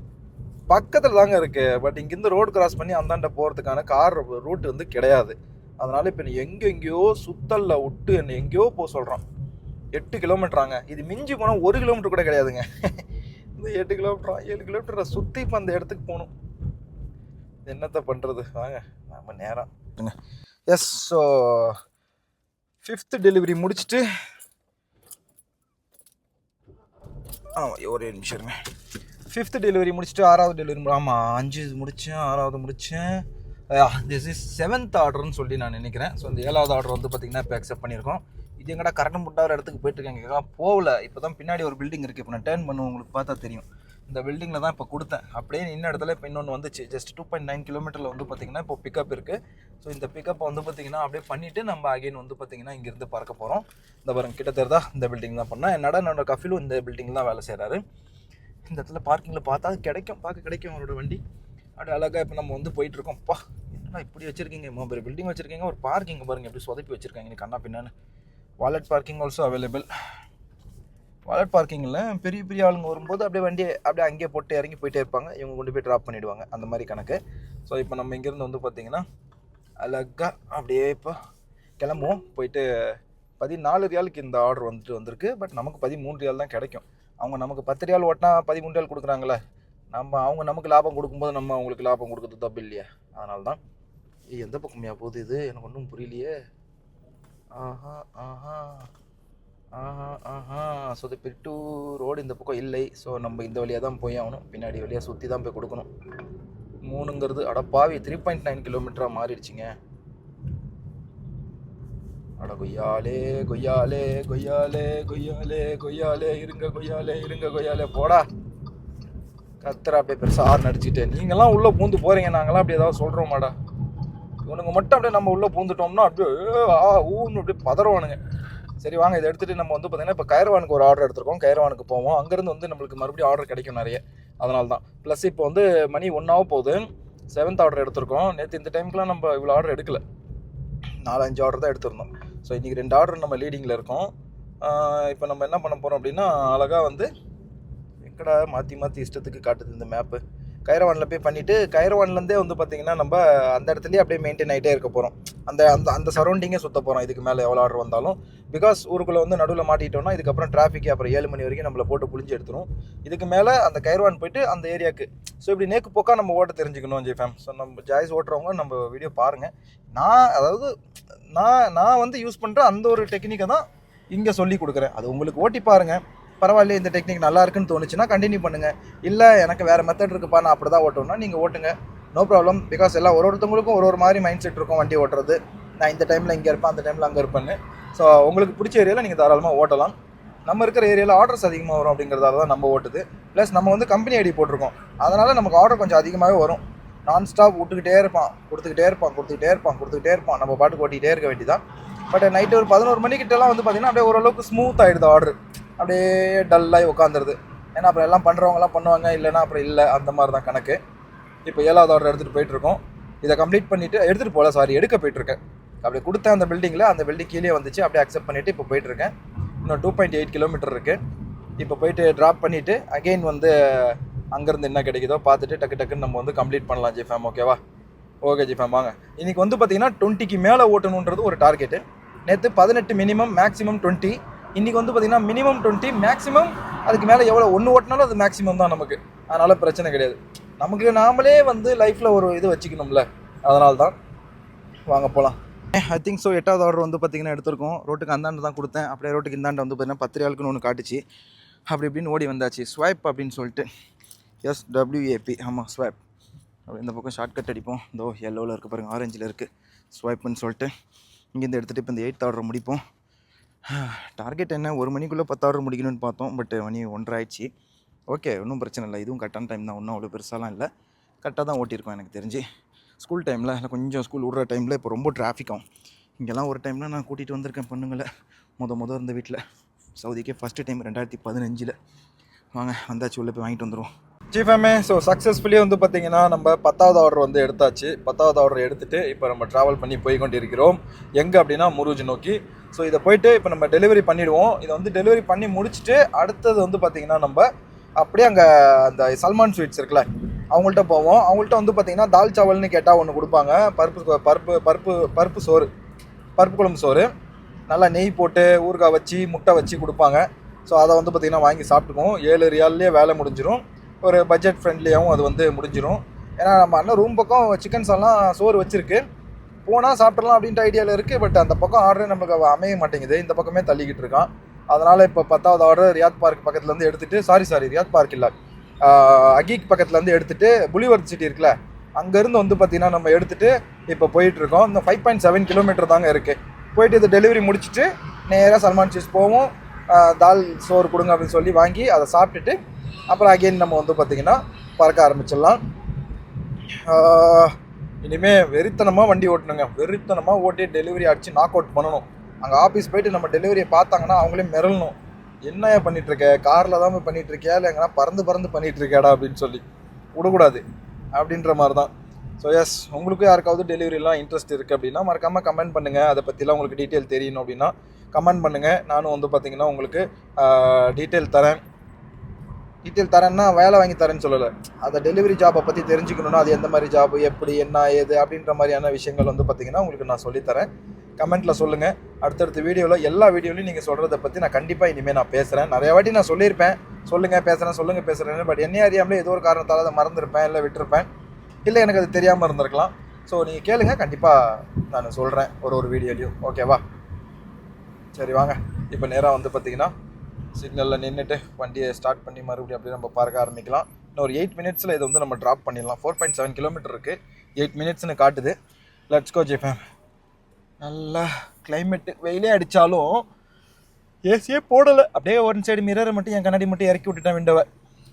பக்கத்தில் தாங்க இருக்குது பட் இங்கேருந்து ரோடு கிராஸ் பண்ணி அந்தாண்ட போகிறதுக்கான கார் ரூட் வந்து கிடையாது. அதனால் இப்போ நீ எங்கே சுத்தலில் விட்டு என்னை எங்கேயோ போக சொல்கிறான் எட்டு கிலோமீட்டராங்க இது மிஞ்சி போனால் ஒரு கிலோமீட்டர் கூட கிடையாதுங்க. இந்த எட்டு கிலோமீட்டரா ஏழு கிலோமீட்டரை சுற்றி இப்போ அந்த இடத்துக்கு போகணும். என்னத்தை பண்ணுறது வாங்க நம்ம நேரம் எஸ் ஸோ ஃபிஃப்த் டெலிவரி முடிச்சுட்டு ஆ ஒரே நிமிஷம் இருங்க. ஃபிஃப்த் டெலிவரி முடிச்சுட்டு ஆறாவது டெலிவரி ஆமாம் அஞ்சு முடித்தேன் ஆறாவது முடித்தேன் திஸ் இஸ் செவன்த் ஆர்டர்னு சொல்லி நான் நினைக்கிறேன். ஸோ இந்த ஏழாவது ஆர்டர் வந்து பார்த்திங்கன்னா இப்போ அக்செப்ட் பண்ணியிருக்கோம். இது எங்கடா கரண்ட் முட்டாகிற இடத்துக்கு போயிட்டுருக்கேங்க போகல. இப்போ தான் பின்னாடி ஒரு பில்டிங் இருக்குது இப்போ நான் டேர்ன் பண்ணுவேன் உங்களுக்கு பார்த்தா தெரியும். இந்த பில்டிங்கில் தான் இப்போ கொடுத்தேன். அப்படியே நின்ன இடத்துல இப்போ இன்னொன்று வந்துச்சு. ஜஸ்ட் டூ பாயிண்ட் நைன் கிலோமீட்டரில் வந்து பார்த்திங்கன்னா இப்போ பிக்கப் இருக்குது ஸோ இந்த பிக்கப் வந்து பார்த்திங்கன்னா அப்படியே பண்ணிவிட்டு நம்ம அகைன் வந்து பார்த்திங்கன்னா இங்கேருந்து பறக்க போகிறோம் இந்த பாருங்க கிட்டத்தட்ட இந்த பில்டிங் தான் பண்ணேன் என்னடா என்னோட கஃபிலும் இந்த பில்டிங் தான் வேலை செய்கிறாரு இந்த இடத்துல பார்க்கிங்கில் பார்த்தா கிடைக்கும். பார்க்க கிடைக்கும் அவரோட வண்டி. அப்படியே அழகாக இப்போ நம்ம வந்து போயிட்டுருக்கோம் பா என்னடா இப்படி வச்சுருக்கீங்க? இம்மா பெரிய பில்டிங் வச்சுருக்கீங்க. ஒரு பார்க்கிங் பாருங்கள் எப்படி சொதப்பி வச்சுருக்காங்க. நீ கண்ணா பின்னான்னு. Valet parking also available valet பார்க்கிங்கில் பெரிய பெரிய ஆளுங்க வரும்போது அப்படியே வண்டியை அப்படியே அங்கேயே போட்டு இறங்கி போயிட்டே இருப்பாங்க. இவங்க கொண்டு போய் ட்ராப் பண்ணிவிடுவாங்க அந்த மாதிரி கணக்கு. ஸோ இப்போ நம்ம இங்கேருந்து வந்து பார்த்திங்கன்னா அழகாக அப்படியே இப்போ கிளம்புவோம். போயிட்டு பதினாலு ரியாலுக்கு இந்த ஆர்டர் வந்துட்டு வந்திருக்கு. பட் நமக்கு பதிமூணு ரியால் தான் கிடைக்கும். அவங்க நமக்கு பத்து ரியால் ஓட்டினா பதிமூணு ரியால் கொடுக்குறாங்களே நம்ம அவங்க நமக்கு லாபம் கொடுக்கும்போது நம்ம அவங்களுக்கு லாபம் கொடுக்குறது தப்பு இல்லையா. அதனால தான். எந்த பக்கமையா போகுது இது? எனக்கு ஒன்றும் புரியலையே. ஆஹா ஆஹா. ஆஹா ஆஹா. ஸோ இந்த பிரிட்டு ரோடு இந்த பக்கம் இல்லை. ஸோ நம்ம இந்த வழியாக தான் போய் ஆகணும். பின்னாடி வழியாக சுற்றி தான் போய் கொடுக்கணும். மூணுங்கிறது அடப்பாவி. த்ரீ பாயிண்ட் நைன் கிலோமீட்டராக மாறிடுச்சிங்க. அட கொய்யாலே கொய்யாலே கொய்யாலே கொய்யாலே கொய்யாலே இருங்க கொய்யாலே இருங்க கொய்யாலே. போடா. கத்துறா அப்படியே பெருசாக ஆறு நடிச்சுட்டு நீங்களாம் உள்ளே பூந்து போகிறீங்க நாங்களாம் அப்படி ஏதாவது சொல்கிறோமாடா இவனுங்க மட்டும் அப்படியே நம்ம உள்ளே பூந்துட்டோம்னா அப்படியே ஆ ஊன்னு அப்படியே பதறவானுங்க. சரி வாங்க இதை எடுத்துகிட்டு நம்ம வந்து பார்த்திங்கன்னா இப்போ கைரவானுக்கு ஒரு ஆர்டர் எடுத்திருக்கோம். கைரவானுக்கு போவோம். அங்கேருந்து வந்து நம்மளுக்கு மறுபடியும் ஆர்டர் கிடைக்கும் நிறைய. அதனால தான் ப்ளஸ் இப்போ வந்து மணி ஒன்றாக போகுது. செவன்த் ஆர்டர் எடுத்திருக்கோம். நேற்று இந்த டைமுக்குலாம் நம்ம இவ்வளோ ஆர்டர் எடுக்கல. நாலஞ்சு ஆர்டர் தான் எடுத்திருந்தோம். ஸோ இன்றைக்கி ரெண்டு ஆர்டர் நம்ம லீடிங்கில் இருக்கோம். இப்போ நம்ம என்ன பண்ண போகிறோம் அப்படின்னா அழகாக வந்து எக்கடா மாற்றி மாற்றி இஷ்டத்துக்கு காட்டுது இந்த மேப்பு கைரவானில் போய் பண்ணிவிட்டு கைரவான்லேருந்தே வந்து பார்த்திங்கன்னா நம்ம அந்த இடத்துலேயே அப்படியே மெயின்டைன் ஆகிட்டே இருக்க போகிறோம் அந்த அந்த அந்த சரௌண்டிங்கே சுற்ற போகிறோம் இதுக்கு மேலே எவ்வளோ ஆர்டர் வந்தாலும். பிகாஸ் ஊருக்குள்ளே வந்து நடுவில் மாட்டிட்டோம்னா இதுக்கப்புறம் டிராஃபிக் அப்புறம் ஏழு மணி வரைக்கும் நம்மளை போட்டு புளிஞ்சு எடுத்துரும். இதுக்கு மேலே அந்த கைரவான் போயிட்டு அந்த ஏரியாவுக்கு ஸோ இப்படி நேக்கு போக்கா நம்ம ஓட்ட தெரிஞ்சுக்கணும் ஜெய்ஃபேம் ஃபேம் ஸோ நம்ம ஜாய்ஸ் ஓட்டுறவங்க நம்ம வீடியோ பாருங்கள் நான் அதாவது நான் நான் வந்து யூஸ் பண்ணுற அந்த ஒரு டெக்னிக்கை தான் இங்கே சொல்லி கொடுக்குறேன். அது உங்களுக்கு ஓட்டி பாருங்கள் பரவாயில்ல இந்த டெக்னிக் நல்லா இருக்குன்னு தோணுச்சுன்னா கண்டினியூ பண்ணுங்கள் இல்லை எனக்கு வேறு மெத்தட் இருக்குப்பா நான் அப்படி தான் ஓட்டணும்னா நீங்கள் ஓட்டுங்க. நோ ப்ராப்ளம் பிகாஸ் எல்லாம் ஒரு ஒருத்தவங்களுக்கும் ஒரு ஒரு மாதிரி மைண்ட் செட் இருக்கும் வண்டி ஓட்டுறது. நான் இந்த டைமில் இங்கே இருப்பேன் அந்த டைமில் அங்கே இருப்பேன்னு. ஸோ உங்களுக்கு பிடிச்ச ஏரியாவில் நீங்கள் தாராளமாக ஓட்டலாம். நம்ம இருக்கிற ஏரியாவில் ஆர்டர்ஸ் அதிகமாக வரும் அப்படிங்கிறதால தான் நம்ம ஓட்டுது. ப்ளஸ் நம்ம வந்து கம்பெனி ஐடி போட்டிருக்கோம். அதனால் நமக்கு ஆர்டர் கொஞ்சம் அதிகமாகவே வரும். நான் ஸ்டாப் விட்டுக்கிட்டே இருப்பான் கொடுத்துக்கிட்டே இருப்பான் கொடுத்துக்கிட்டே இருப்பான் கொடுத்துக்கிட்டே இருப்பான். நம்ம பாட்டுக்கு ஓட்டிகிட்டே இருக்க வேண்டியதான் பட் நைட்டு ஒரு பதினோரு மணிக்கிட்டலாம் வந்து பார்த்திங்கன்னா அப்படியே ஓரளவுக்கு ஸ்மூத் ஆகிடுது ஆர்டர் அப்படியே டல்லாகி உட்காந்துருது ஏன்னா அப்புறம் எல்லாம் பண்ணுறவங்கலாம் பண்ணுவாங்க இல்லைன்னா அப்புறம் இல்லை அந்த மாதிரி தான் கணக்கு. இப்போ ஏழாவது ஆர்டர் எடுத்துகிட்டு போயிட்டுருக்கோம். இதை கம்ப்ளீட் பண்ணிவிட்டு எடுத்துகிட்டு போகல சாரி எடுக்க போயிட்டுருக்கேன். அப்படி கொடுத்தேன் அந்த பில்டிங்கில் அந்த பில்டிங் கீழே வந்துச்சு அப்படியே அக்செப்ட் பண்ணிவிட்டு இப்போ போயிட்டுருக்கேன். இன்னும் டூ பாயிண்ட் எயிட் கிலோமீட்டர் இருக்குது இப்போ போயிட்டு ட்ராப் பண்ணிவிட்டு அகெயின் வந்து அங்கேருந்து என்ன கிடைக்குதோ பார்த்துட்டு டக்கு டக்குன்னு நம்ம வந்து கம்ப்ளீட் பண்ணலாம் ஜி ஃபேம் ஓகேவா ஓகே ஜி ஃபேம் வாங்க. இன்றைக்கி வந்து பார்த்திங்கன்னா டுவெண்ட்டிக்கு மேலே ஓட்டணுன்றது ஒரு டார்கெட்டு நேற்று பதினெட்டு மினிமம் மேக்ஸிமம் டுவெண்ட்டி இன்றைக்கி வந்து பார்த்திங்கன்னா மினிமம் டுவெண்ட்டி மேக்ஸிமம் அதுக்கு மேலே எவ்வளோ ஒன்று ஓட்டினாலும் அது மேக்ஸிமம் தான் நமக்கு. அதனால் பிரச்சனை கிடையாது. நமக்கு நாமளே வந்து லைஃப்பில் ஒரு இது வச்சுக்கணும்ல. அதனால தான் வாங்க போகலாம் ஐ திங்க் ஸோ எட்டாவது ஆர்டர் வந்து பார்த்திங்கன்னா எடுத்திருக்கோம். ரோட்டுக்கு அந்தாண்டு தான் கொடுத்தேன். அப்படியே ரோட்டுக்கு இந்தாண்டு வந்து பார்த்தீங்கன்னா பத்து ரூபாய்க்குன்னு ஒன்று காட்டுச்சு. அப்படி இப்படின்னு ஓடி வந்தாச்சு. ஸ்வைப் அப்படின்னு சொல்லிட்டு. எஸ் டபிள்யூஏபி ஆமாம் ஸ்வைப் அப்படி இந்த பக்கம் ஷார்ட்கட் அடிப்போம். இதோ எல்லோவில் இருக்குது பாருங்கள் ஆரஞ்சில் இருக்குது ஸ்வைப்புன்னு சொல்லிட்டு. இங்கேருந்து எடுத்துகிட்டு இப்போ இந்த எயிட் ஆர்டர் முடிப்போம். டார்கெட் என்ன? ஒரு மணிக்குள்ளே பத்து ஆர்டர் முடிக்கணும்னு பார்த்தோம். பட் மணி ஒன்றரை ஆயிடுச்சு. ஓகே ஒன்றும் பிரச்சனை இல்லை. இதுவும் கரெக்டான டைம் தான். ஒன்றும் அவ்வளோ பெருசாலாம் இல்லை. கரெக்டாக தான் ஓட்டியிருக்கோம் எனக்கு தெரிஞ்சு. ஸ்கூல் டைமில் இல்லை கொஞ்சம் ஸ்கூல் விடுற டைமில் இப்போ ரொம்ப டிராஃபிக் ஆகும். இங்கெல்லாம் ஒரு டைமில் நான் கூட்டிகிட்டு வந்திருக்கேன் பொண்ணுங்களை. முத முத இருந்த வீட்டில் சவுதிக்கே ஃபஸ்ட்டு டைம் ரெண்டாயிரத்தி பதினஞ்சில். வாங்க வந்தாச்சு. உள்ளே போய் வாங்கிட்டு வந்துடுவோம் ஜிஃபேமே ஸோ சக்ஸஸ்ஃபுல்லி வந்து பார்த்தீங்கன்னா நம்ம பத்தாவது ஆர்டர் வந்து எடுத்தாச்சு. பத்தாவது ஆர்டர் எடுத்துகிட்டு இப்போ நம்ம ட்ராவல் பண்ணி போய் கொண்டிருக்கிறோம் எங்கே அப்படின்னா முருஜ் நோக்கி. ஸோ இதை போயிட்டு இப்போ நம்ம டெலிவரி பண்ணிடுவோம். இதை வந்து டெலிவரி பண்ணி முடிச்சுட்டு அடுத்தது வந்து பார்த்தீங்கன்னா நம்ம அப்படியே அங்கே அந்த சல்மான் ஸ்வீட்ஸ் இருக்குல்ல அவங்கள்ட்ட போவோம். அவங்கள்ட்ட வந்து பார்த்திங்கன்னா தால் சாவல்னு கேட்டால் ஒன்று கொடுப்பாங்க. பருப்பு சோ- பருப்பு பருப்பு பருப்பு சோறு பருப்பு குழம்பு சோறு. நல்லா நெய் போட்டு ஊறுகாய் வச்சு முட்டை வச்சு கொடுப்பாங்க. ஸோ அதை வந்து பார்த்திங்கன்னா வாங்கி சாப்பிட்டுக்குவோம். ஏழு ரியால்லே வேலை முடிஞ்சிடும் ஒரு பட்ஜெட் ஃப்ரெண்ட்லியாகவும் அது வந்து முடிஞ்சிடும் ஏன்னா நம்ம அண்ணன் ரூம் பக்கம் சிக்கன்ஸ் எல்லாம் சோறு வச்சுருக்கு. போனால் சாப்பிட்றலாம் அப்படின்ட்டு ஐடியாவில் இருக்குது பட் அந்த பக்கம் ஆர்டரே நமக்கு அமைய மாட்டேங்குது. இந்த பக்கமே தள்ளிக்கிட்டு இருக்கான். அதனால் இப்போ பத்தாவது ஆர்டர் ரியாத் பார்க் பக்கத்துலேருந்து எடுத்துகிட்டு சாரி சாரி ரியாத் பார்க் இல்லை. அகீக் பக்கத்துலேருந்து எடுத்துகிட்டு புலிவர்த் சிட்டி இருக்குல்ல அங்கேருந்து வந்து பார்த்திங்கன்னா நம்ம எடுத்துகிட்டு இப்போ போயிட்டுருக்கோம் இந்த ஃபைவ் பாயிண்ட் செவன் கிலோமீட்டர் தாங்க இருக்குது போயிட்டு இது டெலிவரி முடிச்சுட்டு நேராக சல்மான் சீஸ் போவோம். தால் சோறு கொடுங்க அப்படின்னு சொல்லி வாங்கி அதை சாப்பிட்டுட்டு அப்புறம் அகைன் நம்ம வந்து பார்த்திங்கன்னா பறக்க ஆரம்பிச்சிடலாம். இனிமேல் வெறித்தனமாக வண்டி ஓட்டணுங்க. வெறித்தனமாக ஓட்டி டெலிவரி அடிச்சு நாக் அவுட் பண்ணணும். அங்கே ஆஃபீஸ் போயிட்டு நம்ம டெலிவரியை பார்த்தாங்கன்னா அவங்களே மிரளணும். என்னையா பண்ணிகிட்ருக்க காரில் தான் போய் பண்ணிட்டு இருக்கியா இல்லை எங்கன்னா பறந்து பறந்து பண்ணிகிட்ருக்கேடா அப்படின்னு சொல்லி விடக்கூடாது. அப்படின்ற மாதிரி தான் ஸோ எஸ் உங்களுக்கும் யாருக்காவது டெலிவரிலாம் இன்ட்ரெஸ்ட் இருக்குது அப்படின்னா மறக்காமல் கமெண்ட் பண்ணுங்கள் அதை பற்றிலாம் உங்களுக்கு டீட்டெயில் தெரியணும் அப்படின்னா கமெண்ட் பண்ணுங்கள் நானும் வந்து பார்த்தீங்கன்னா உங்களுக்கு டீட்டெயில் தரேன். டீட்டெயில் தரேன்னா வேலை வாங்கி தரேன்னு சொல்லலை. அந்த டெலிவரி ஜாப்பை பற்றி தெரிஞ்சுக்கணுன்னா அது எந்த மாதிரி ஜாப் எப்படி என்ன ஏது அப்படின்ற மாதிரியான விஷயங்கள் வந்து பார்த்தீங்கன்னா உங்களுக்கு நான் சொல்லித்தரேன் கமெண்ட்டில் சொல்லுங்கள் அடுத்தடுத்த வீடியோவில் எல்லா வீடியோலையும் நீங்கள் சொல்கிறத பற்றி நான் கண்டிப்பாக இனிமேல் நான் பேசுகிறேன் நிறைய வாட்டி நான் சொல்லியிருப்பேன். சொல்லுங்கள் பேசுகிறேன் சொல்லுங்கள் பேசுகிறேன் பட் என்ன அறியாமலே ஏதோ ஒரு காரணத்தால் அதை மறந்துருப்பேன் இல்லை விட்டுருப்பேன். இல்லை எனக்கு அது தெரியாமல் இருந்திருக்கலாம். ஸோ நீங்கள் கேளுங்க. கண்டிப்பாக நான் சொல்கிறேன் ஒரு ஒரு வீடியோலையும் ஓகேவா சரி வாங்க. இப்போ நேராக வந்து பார்த்தீங்கன்னா சிக்னலில் நின்றுட்டு வண்டியை ஸ்டார்ட் பண்ணி மறுபடியும் அப்படியே நம்ம பார்க்க ஆரம்பிக்கலாம். இன்னும் ஒரு எயிட் மினிட்ஸில் இதை வந்து நம்ம ட்ராப் பண்ணிடலாம். ஃபோர் பாயிண்ட் செவன் கிலோமீட்டர் இருக்குது எயிட் மினிட்ஸ்னு காட்டுது. லட்ஸ் கோ ஜிஃபேம் நல்லா கிளைமேட்டு வெயிலே அடித்தாலும் ஏசியே போடலை. அப்படியே ஒன் சைடு மிரரை மட்டும் என் கண்ணாடி மட்டும் இறக்கி விட்டுட்டேன் விண்டோவை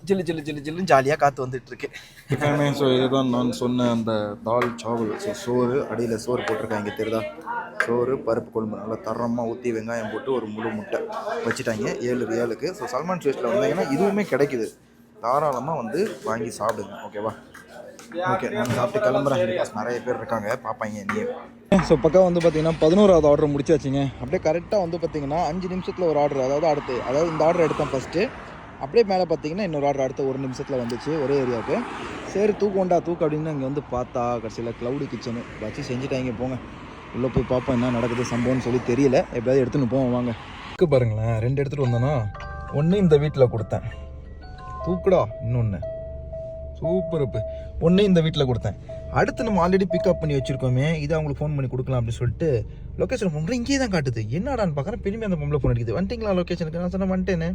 ஜில்லு ஜில்லு ஜில்லு ஜில்லுன்னு ஜாலியாக காற்று வந்துட்டு இருக்கு எப்பவுமே ஸோ இதுதான் நான் சொன்ன அந்த தால் சாவல் ஸோ சோறு அடியில் சோறு போட்டிருக்காங்க தெரியுதா? சோறு பருப்பு குழம்பு. நல்லா தரமாக ஊற்றி வெங்காயம் போட்டு ஒரு முழு முட்டை வச்சுட்டாங்க ஏழு ரியாலுக்கு ஸோ சல்மான் ஸ்வீட்டில் வந்தீங்கன்னா இதுவுமே கிடைக்குது. தாராளமாக வந்து வாங்கி சாப்பிடுங்க ஓகேவா ஓகே நான் சாப்பிட்டு கிளம்புறேன். நிறைய பேர் இருக்காங்க பார்ப்பாங்க நீ ஸோ பக்கம் வந்து பார்த்தீங்கன்னா பதினோராவது ஆர்டர் முடிச்சாச்சுங்க. அப்படியே கரெக்டாக வந்து பார்த்தீங்கன்னா அஞ்சு நிமிஷத்தில் ஒரு ஆர்டர் அதாவது அடுத்து அதாவது இந்த ஆர்டர் எடுத்தேன் ஃபஸ்ட்டு அப்படியே மேலே பார்த்தீங்கன்னா இன்னொரு ஆர்டர் அடுத்த ஒரு நிமிஷத்தில் வந்துச்சு ஒரே ஏரியாவுக்கு. சரி தூக்கண்டா தூக்கு அப்படின்னு இங்கே வந்து பார்த்தா கடைசியில் க்ளவுடு கிச்சனு வச்சு செஞ்சுட்டாங்க போங்க. உள்ளே போய் பார்ப்போம் என்ன நடக்குது சம்பவம்னு சொல்லி தெரியல. எப்படியாவது எடுத்துன்னு போவோம் வாங்க. இருக்கு பாருங்களேன் ரெண்டு எடுத்துகிட்டு வந்தோன்னா ஒன்று இந்த வீட்டில் கொடுத்தேன். தூக்குடா இன்னொன்று சூப்பர் இப்போ ஒன்று இந்த வீட்டில் கொடுத்தேன். அடுத்து நம்ம ஆல்ரெடி பிக்கப் பண்ணி வச்சிருக்கோமே இதை அவங்களுக்கு ஃபோன் பண்ணி கொடுக்கலாம் அப்படின்னு சொல்லிட்டு லொக்கேஷன் பண்ணுறேன் இங்கேயே தான் காட்டுது. என்னடான்னு பார்க்குறேன் பெருமையாக அந்த பொம்பளை ஃபோன் அடிக்குது. வந்துட்டீங்களா லொக்கேஷனுக்கு நான் சொன்னேன் வந்துட்டேன்னு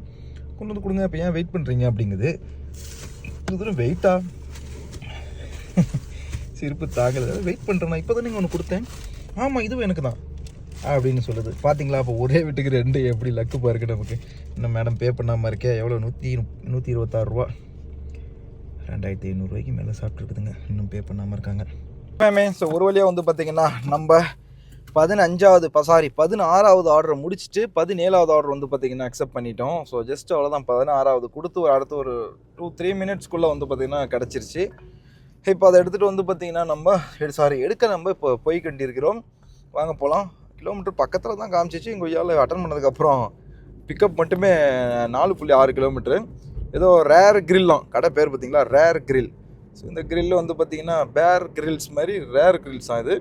கொண்டு வந்து கொடுங்க இப்போ ஏன் வெயிட் பண்ணுறீங்க அப்படிங்குது. இது தூரம் வெயிட்டா சிரிப்பு தாகலை. வெயிட் பண்ணுறேன் இப்போ தான் நீங்கள் ஒன்று கொடுத்தேன். ஆமாம் இதுவும் எனக்கு தான். அப்படின்னு சொல்லுது. பார்த்தீங்களா அப்போ ஒரே வீட்டுக்கு ரெண்டு எப்படி லக்கு பாருக்கு நமக்கு. இன்னும் மேடம் பே பண்ணாமல் இருக்கே? எவ்வளோ நூற்றி நூற்றி இருபத்தாறு ரூபா. ரெண்டாயிரத்தி ஐநூறுரூவாய்க்கு மேலே சாப்பிட்ருக்குதுங்க இன்னும் பே பண்ணாமல் இருக்காங்க. மேமே ஸோ ஒரு வழியாக வந்து பார்த்தீங்கன்னா நம்ம பதினஞ்சாவது சாரி பதினாறாவது ஆர்டரை முடிச்சுட்டு பதினேழாவது ஆர்டர் வந்து பார்த்தீங்கன்னா அக்செப்ட் பண்ணிட்டோம். ஸோ ஜஸ்ட் அவ்வளோதான் பதினாறாவது கொடுத்து ஒரு அடுத்த ஒரு டூ த்ரீ மினிட்ஸ்க்குள்ளே வந்து பார்த்திங்கன்னா கிடச்சிருச்சு. இப்போ அதை எடுத்துகிட்டு வந்து பார்த்திங்கன்னா நம்ம சாரி எடுக்க நம்ம இப்போ போய் கண்டிருக்கிறோம். வாங்க போகலாம் கிலோமீட்டர் பக்கத்தில் தான் காமிச்சிச்சு. எங்கள் ஐயாவில் அட்டன் பண்ணதுக்கப்புறம் பிக்கப் மட்டுமே நாலு புள்ளி ஆறு கிலோமீட்ரு ஏதோ ரேர் கிரில்லாம் கடை பேர் பார்த்தீங்களா ரேர் கிரில் ஸோ இந்த கிரில் வந்து பார்த்தீங்கன்னா பேர் கிரில்ஸ் மாதிரி ரேர் கிரில்ஸ் தான் இது.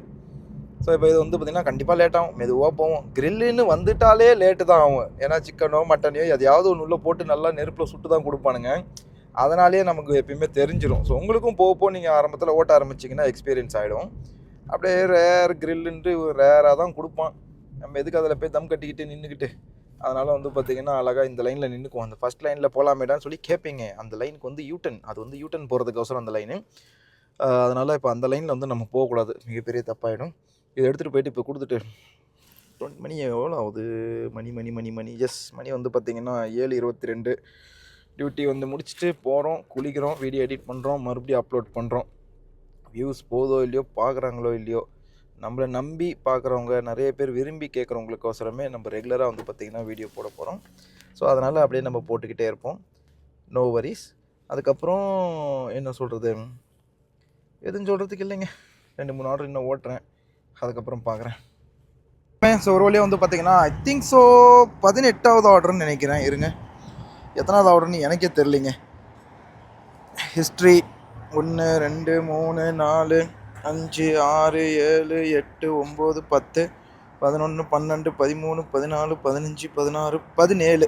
ஸோ இப்போ இது வந்து பார்த்தீங்கன்னா கண்டிப்பாக லேட் ஆகும். மெதுவாக போவோம் கிரில்லுன்னு வந்துட்டாலே லேட்டு தான் ஆகும். ஏன்னா சிக்கனோ மட்டனையோ எதையாவது ஒன்று உள்ளே போட்டு நல்லா நெருப்பில் சுட்டு தான் கொடுப்பானுங்க. அதனாலேயே நமக்கு எப்பயுமே தெரிஞ்சிடும் ஸோ உங்களுக்கும் போக போக நீங்கள் ஆரம்பத்தில் ஓட்ட ஆரம்பிச்சிங்கன்னா எக்ஸ்பீரியன்ஸ் ஆகிடும் அப்படியே ரேர் கிரில்லுன்ட்டு ரேராக தான் கொடுப்பான். நம்ம எதுக்கு அதில் போய் தம் கட்டிக்கிட்டு நின்றுக்கிட்டு அதனால் வந்து பார்த்திங்கன்னா அழகாக இந்த லைனில் நின்றுக்குவோம் அந்த ஃபஸ்ட் லைனில் போகலாமேடான்னு சொல்லி கேட்பீங்க அந்த லைனுக்கு வந்து யூட்டன் அது வந்து யூட்டன் போகிறதுக்கோசரம் அந்த லைனு அதனால் இப்போ அந்த லைனில் வந்து நம்ம போகக்கூடாது. மிகப்பெரிய தப்பாயிடும். இதை எடுத்துகிட்டு போயிட்டு இப்போ கொடுத்துட்டு டுவெண்ட் மணி எவ்வளோ ஆகுது? மணி மணி மணி மணி. எஸ் மணி வந்து பார்த்திங்கன்னா ஏழு இருபத்தி ரெண்டு டியூட்டி வந்து முடிச்சுட்டு போகிறோம் குளிக்கிறோம் வீடியோ எடிட் பண்ணுறோம் மறுபடியும் அப்லோட் பண்ணுறோம் வியூஸ் போதோ இல்லையோ பார்க்குறாங்களோ இல்லையோ நம்மளை நம்பி பார்க்குறவங்க நிறைய பேர் விரும்பி கேட்குறவங்களுக்கோசரமே நம்ம ரெகுலராக வந்து பார்த்திங்கன்னா வீடியோ போட போகிறோம் ஸோ அதனால் அப்படியே நம்ம போட்டுக்கிட்டே இருப்போம். நோ வரிஸ் அதுக்கப்புறம் என்ன சொல்கிறது எதுவும் சொல்கிறதுக்கு இல்லைங்க. ரெண்டு மூணு ஆர்டர் இன்னும் ஓட்டுறேன். அதுக்கப்புறம் பார்க்குறேன் ஸோ ஒரு வழியாக வந்து பார்த்தீங்கன்னா ஐ திங்க் ஸோ பதினெட்டாவது ஆர்டர்னு நினைக்கிறேன். இருங்க. எத்தனாவது ஆர்டர்னு எனக்கே தெரிலிங்க ஹிஸ்ட்ரி ஒன்று ரெண்டு மூணு நாலு அஞ்சு ஆறு ஏழு எட்டு ஒம்பது பத்து பதினொன்று பன்னெண்டு பதிமூணு பதினாலு பதினஞ்சு பதினாறு பதினேழு.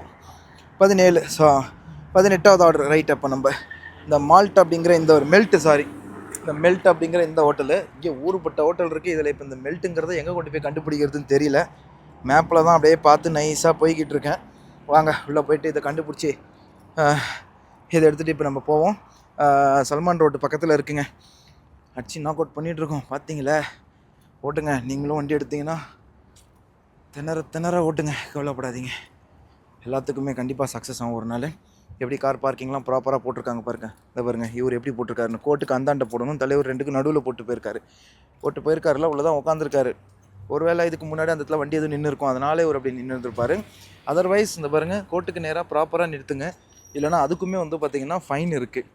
பதினேழு ஸோ பதினெட்டாவது ஆர்டர் ரைட் அப்போ நம்ம இந்த மால்ட் அப்படிங்கிற இந்த ஒரு மெல்ட்டு சாரி இந்த மெல்ட் அப்படிங்கிற இந்த ஹோட்டலு இங்கே ஊருப்பட்ட ஹோட்டல் இருக்குது இதில் இப்போ இந்த மெல்ட்டுங்கிறத எங்கே கொண்டு போய் கண்டுபிடிக்கிறதுன்னு தெரியல. மேப்பில் தான் அப்படியே பார்த்து நைஸாக போய்கிட்டு இருக்கேன். வாங்க உள்ளே போயிட்டு இதை கண்டுபிடிச்சி இதை எடுத்துகிட்டு இப்போ நம்ம போவோம். சல்மான் ரோட்டு பக்கத்தில் இருக்குங்க. அடிச்சு நாக் அவுட் பண்ணிகிட்ருக்கோம் பார்த்தீங்களே ஓட்டுங்க நீங்களும் வண்டி எடுத்தீங்கன்னா திணற திணற ஓட்டுங்க. கவலைப்படாதீங்க. எல்லாத்துக்குமே கண்டிப்பாக சக்ஸஸ் ஆகும் ஒரு நாள். எப்படி கார் பார்க்கிங்லாம் ப்ராப்பராக போட்டிருக்காங்க பாருங்க. இந்த பாருங்க இவர் எப்படி போட்டிருக்காருன்னு. கோட்டுக்கு அந்தாண்ட போடணும். தலைவர் ரெண்டுக்கு நடுவில் போட்டு போயிருக்காரு. போட்டு போயிருக்காருல உள்ளதான் உட்காந்துருக்காரு ஒருவேளை இதுக்கு முன்னாடி அந்த இடத்துல வண்டி எதுவும் நின்று இருக்கும் அதனாலே இவர் அப்படி நின்று இருந்திருப்பாரு அதர்வைஸ் இந்த பாருங்க கோட்டுக்கு நேராக ப்ராப்பராக நிறுத்துங்க. இல்லைனா அதுக்குமே வந்து பார்த்திங்கன்னா ஃபைன் இருக்குது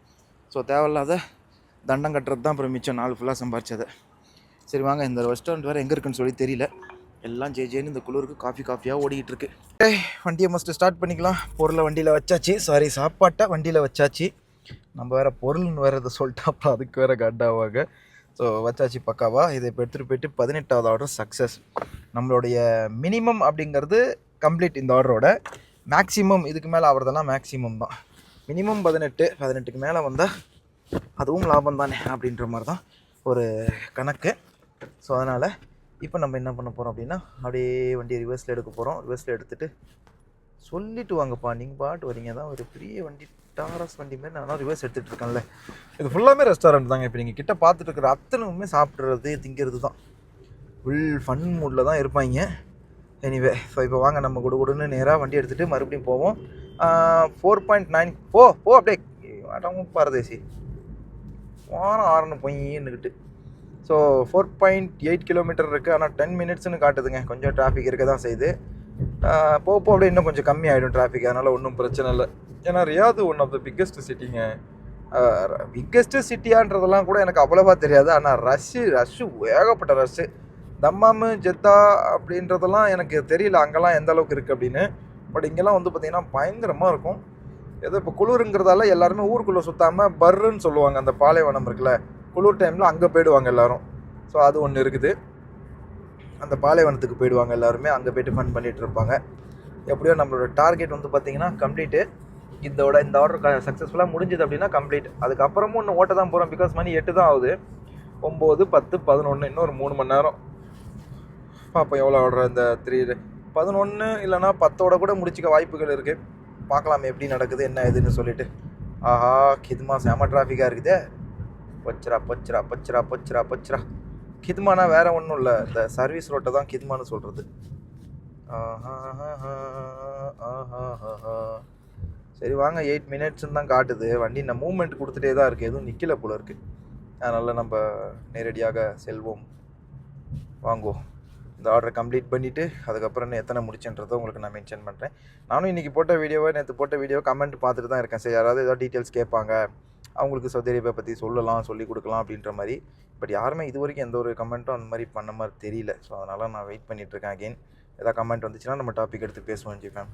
ஸோ தேவையில்லாத தண்டம் கட்டுறது தான் அப்புறம் மிச்சம். நாள் ஃபுல்லாக சம்பாரிச்சதை. சரி வாங்க இந்த ரெஸ்டாரண்ட் வேறு எங்கே இருக்குன்னு சொல்லி தெரியல. எல்லாம் ஜே ஜேன்னு இந்த குளிருக்கு காஃபி காஃபியாக ஓடிக்கிட்டு இருக்கு வண்டியை மஸ்ட்டு ஸ்டார்ட் பண்ணிக்கலாம். பொருளை வண்டியில் வச்சாச்சு. சாரி சாப்பாட்டை வண்டியில் வச்சாச்சு. நம்ம வேறு பொருள்னு வேறு இதை சொல்லிட்டா அப்புறம் அதுக்கு வேறு கட்டாவாங்க ஸோ வச்சாச்சு பக்காவா. இதை இப்போ எடுத்துகிட்டு போயிட்டு பதினெட்டாவது ஆர்டர் சக்ஸஸ் நம்மளுடைய மினிமம் அப்படிங்கிறது கம்ப்ளீட் இந்த ஆர்டரோட மேக்ஸிமம் இதுக்கு மேலே ஆகிறதெல்லாம் மேக்ஸிமம் தான். மினிமம் பதினெட்டு பதினெட்டுக்கு மேலே வந்தால் அதுவும் லாபம் தானே அப்படின்ற மாதிரி தான் ஒரு கணக்கு. ஸோ அதனால் இப்போ நம்ம என்ன பண்ண போகிறோம் அப்படின்னா அப்படியே வண்டியை ரிவர்ஸில் எடுக்க போகிறோம் ரிவர்ஸில் எடுத்துகிட்டு சொல்லிட்டு வாங்கப்பா நீங்கள் பாட்டு வரீங்க. தான் ஒரு பெரிய வண்டி டாரஸ் வண்டி மாதிரி நான் ரிவர்ஸ் எடுத்துகிட்டு இருக்கேன்ல. இது ஃபுல்லாமே ரெஸ்டாரண்ட் தாங்க. இப்போ நீங்கள் கிட்ட பார்த்துட்டு இருக்கிற அத்தனையுமே சாப்பிட்றது திங்கிறது தான். ஃபுல் ஃபன் மூடில் தான் இருப்பாங்க. எனிவே ஸோ இப்போ வாங்க நம்ம கொடு கொடுன்னு நேராக வண்டி எடுத்துகிட்டு மறுபடியும் போவோம். ஃபோர் பாயிண்ட் நைன் போ போ அப்படியே பாரதேசி வாரம் ஆறுன்னு பொய்ன்னுக்கிட்டு so four point eight kilometre இருக்குது ஆனால் டென் மினிட்ஸ்னு காட்டுதுங்க. கொஞ்சம் டிராஃபிக் இருக்க தான் செய்யுது. போக போக அப்படியே இன்னும் கொஞ்சம் கம்மி ஆகிடும் டிராஃபிக் அதனால் ஒன்றும் பிரச்சனை இல்லை. ஏன்னா Riyadh one of the biggest சிட்டிங்க biggest சிட்டியான்றதெல்லாம் கூட எனக்கு அவ்வளோவா தெரியாது. ஆனால் ரஷ்ஷு ரஷ்ஷு ஏகப்பட்ட ரஷ்ஷு தம்மாமு ஜெத்தா அப்படின்றதெல்லாம் எனக்கு தெரியல. அங்கெல்லாம் எந்த அளவுக்கு இருக்குது அப்படின்னு. பட் இங்கெல்லாம் வந்து பார்த்திங்கன்னா பயங்கரமாக இருக்கும். ஏதோ இப்போ குளிருங்கிறதால எல்லாருமே ஊருக்குள்ளே சுற்றாமல் பர்ருன்னு சொல்லுவாங்க. அந்த பாலைவனம் இருக்குல்ல. குளிர் டைமில் அங்கே போயிடுவாங்க எல்லோரும். ஸோ அது ஒன்று இருக்குது. அந்த பாலைவனத்துக்கு போயிடுவாங்க எல்லாருமே. அங்கே போயிட்டு ஃபன் பண்ணிகிட்டு இருப்பாங்க. எப்படியோ நம்மளோட டார்கெட் வந்து பார்த்தீங்கன்னா கம்ப்ளீட்டு இதோட இந்த ஆர்டர் சக்ஸஸ்ஃபுல்லாக முடிஞ்சது அப்படின்னா கம்ப்ளீட் அதுக்கப்புறமும் இன்னும் ஓட்ட தான் போகிறோம் பிகாஸ் மணி எட்டு தான் ஆகுது. ஒம்பது பத்து பதினொன்று இன்னும் ஒரு மூணு மணி நேரம். பார்ப்போம் எவ்வளோ ஆர்டர் இந்த த்ரீ பதினொன்று இல்லைன்னா பத்தோட கூட முடிச்சிக்க வாய்ப்புகள் இருக்குது பார்க்கலாம் எப்படி நடக்குது என்ன ஏதுன்னு சொல்லிட்டு. ஆஹா கிதுமா செம டிராஃபிக்காக இருக்குதே. பொச்சரா பொச்சரா பொச்சரா பொச்சரா பொச்சரா கிதுமானா வேற ஒன்றும் இல்லை. இந்த சர்வீஸ் ரோட்டை தான் கிதுமான்னு சொல்கிறது சரி வாங்க. எயிட் மினிட்ஸ்ன்னு தான் காட்டுது. வண்டி நான் மூவ்மெண்ட் கொடுத்துட்டே தான் இருக்குது எதுவும் நிற்கல போல இருக்குது அதனால் நம்ம நேரடியாக செல்வோம். வாங்குவோம். இந்த ஆர்டரை கம்ப்ளீட் பண்ணிவிட்டு அதுக்கப்புறம் இன்னும் எத்தனை முடிச்சுன்றதை உங்களுக்கு நான் மென்ஷன் பண்ணுறேன் நானும் இன்றைக்கி போட்ட வீடியோவை நேற்று போட்ட வீடியோ கமெண்ட் பார்த்துட்டு தான் இருக்கேன். சரி யாராவது ஏதாவது டீட்டெயில்ஸ் கேட்பாங்க. அவங்களுக்கு சவுதி அரேபியா பற்றி சொல்லலாம் சொல்லி கொடுக்கலாம் அப்படின்ற மாதிரி. பட் யாருமே இது வரைக்கும் எந்த ஒரு கமெண்ட்டும் அந்த மாதிரி பண்ண மாதிரி தெரியல. ஸோ அதனால் நான் வெயிட் பண்ணிகிட்ருக்கேன் அகெயின் ஏதாவது கமெண்ட் வந்துச்சுன்னா நம்ம டாபிக் எடுத்து பேசுவோம் ஜிஃபேம்